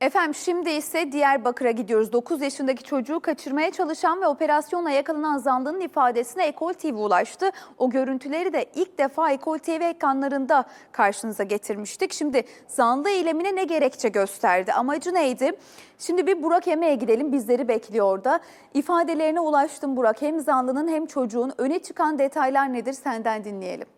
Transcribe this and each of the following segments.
Efendim şimdi ise Diyarbakır'a gidiyoruz. 9 yaşındaki çocuğu kaçırmaya çalışan ve operasyonla yakalanan zanlının ifadesine Ekol TV ulaştı. O görüntüleri de ilk defa Ekol TV ekranlarında karşınıza getirmiştik. Şimdi zanlı eylemine ne gerekçe gösterdi? Amacı neydi? Şimdi bir Burak Eme'ye gidelim bizleri bekliyor orada. İfadelerine ulaştım Burak. Hem zanlının hem çocuğun öne çıkan detaylar nedir senden dinleyelim.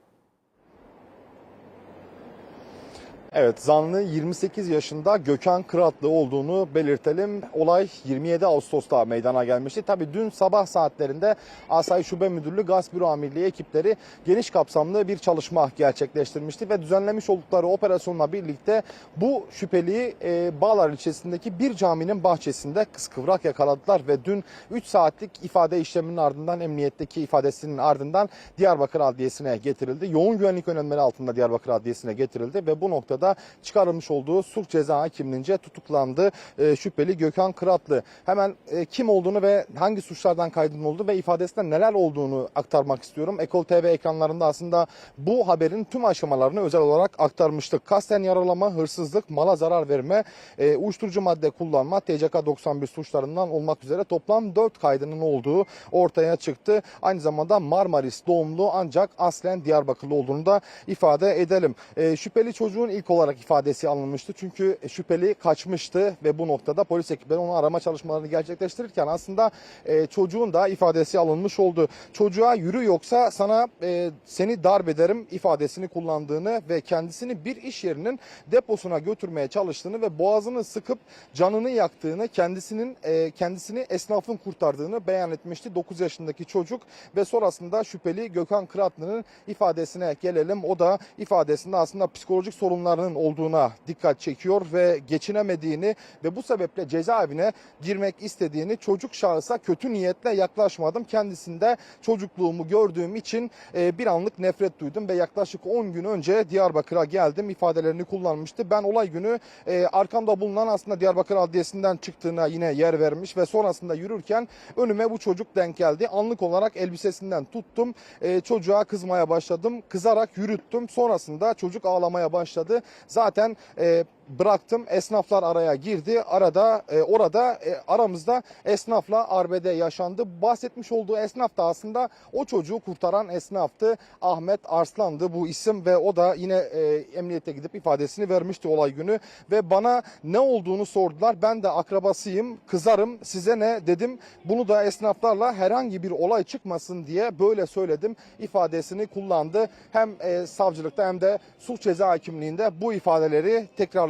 Evet zanlı 28 yaşında Gökhan Kıratlı olduğunu belirtelim. Olay 27 Ağustos'ta meydana gelmişti. Tabii dün sabah saatlerinde Asayiş Şube Müdürlüğü Gaz Büro Amirliği ekipleri geniş kapsamlı bir çalışma gerçekleştirmişti ve düzenlemiş oldukları operasyonla birlikte bu şüpheliyi e, Bağlar ilçesindeki bir caminin bahçesinde kıskıvrak yakaladılar ve dün 3 saatlik ifade işleminin ardından emniyetteki ifadesinin ardından Diyarbakır Adliyesi'ne getirildi. Yoğun güvenlik önlemleri altında Diyarbakır Adliyesi'ne getirildi ve bu noktada çıkarılmış olduğu sulh ceza hakimliğince tutuklandı e, şüpheli Gökhan Kıratlı. Hemen e, kim olduğunu ve hangi suçlardan kaydının olduğu ve ifadesinde neler olduğunu aktarmak istiyorum. Ekol TV ekranlarında aslında bu haberin tüm aşamalarını özel olarak aktarmıştık. Kasten yaralama, hırsızlık, mala zarar verme, e, uyuşturucu madde kullanma, TCK 91 suçlarından olmak üzere toplam 4 kaydının olduğu ortaya çıktı. Aynı zamanda Marmaris doğumlu ancak aslen Diyarbakırlı olduğunu da ifade edelim. E, şüpheli çocuğun ilk olarak ifadesi alınmıştı. Çünkü şüpheli kaçmıştı ve bu noktada polis ekipleri onu arama çalışmalarını gerçekleştirirken aslında e, çocuğun da ifadesi alınmış oldu. Çocuğa yürü yoksa sana e, seni darp ederim ifadesini kullandığını ve kendisini bir iş yerinin deposuna götürmeye çalıştığını ve boğazını sıkıp canını yaktığını, kendisinin e, kendisini esnafın kurtardığını beyan etmişti 9 yaşındaki çocuk ve sonrasında şüpheli Gökhan Kıratlı'nın ifadesine gelelim. O da ifadesinde aslında psikolojik sorunlarının olduğuna dikkat çekiyor ve geçinemediğini ve bu sebeple cezaevine girmek istediğini çocuk şahısa kötü niyetle yaklaşmadım. Kendisinde çocukluğumu gördüğüm için e, bir anlık nefret duydum ve yaklaşık 10 gün önce Diyarbakır'a geldim ifadelerini kullanmıştı. Ben olay günü e, arkamda bulunan aslında Diyarbakır Adliyesi'nden çıktığına yine yer vermiş ve sonrasında yürürken önüme bu çocuk denk geldi. Anlık olarak elbisesinden tuttum. E, çocuğa kızmaya başladım. Kızarak yürüttüm. Sonrasında çocuk ağlamaya başladı. Zaten e, bıraktım. Esnaflar araya girdi. Arada e, orada e, aramızda esnafla arbede yaşandı. Bahsetmiş olduğu esnaf da aslında o çocuğu kurtaran esnaftı. Ahmet Arslan'dı bu isim ve o da yine e, emniyete gidip ifadesini vermişti olay günü ve bana ne olduğunu sordular. Ben de akrabasıyım. Kızarım. Size ne dedim. Bunu da esnaflarla herhangi bir olay çıkmasın diye böyle söyledim. ifadesini kullandı. Hem e, savcılıkta hem de suç ceza hakimliğinde bu ifadeleri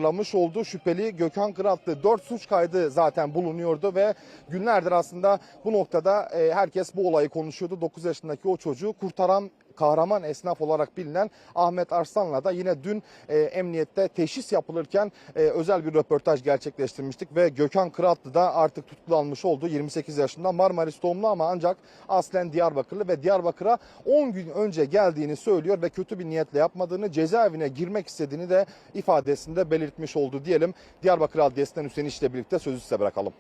tekrarlamış oldu. Şüpheli Gökhan Kıratlı 4 suç kaydı zaten bulunuyordu ve günlerdir aslında bu noktada e, herkes bu olayı konuşuyordu. 9 yaşındaki o çocuğu kurtaran kahraman esnaf olarak bilinen Ahmet Arslan'la da yine dün e, emniyette teşhis yapılırken e, özel bir röportaj gerçekleştirmiştik ve Gökhan Kıratlı da artık tutuklanmış oldu. 28 yaşında Marmaris doğumlu ama ancak aslen Diyarbakırlı ve Diyarbakır'a 10 gün önce geldiğini söylüyor ve kötü bir niyetle yapmadığını cezaevine girmek istediğini de ifadesinde belirtmiş oldu diyelim. Diyarbakır Adliyesi'nden Hüseyin İş'le birlikte sözü size bırakalım.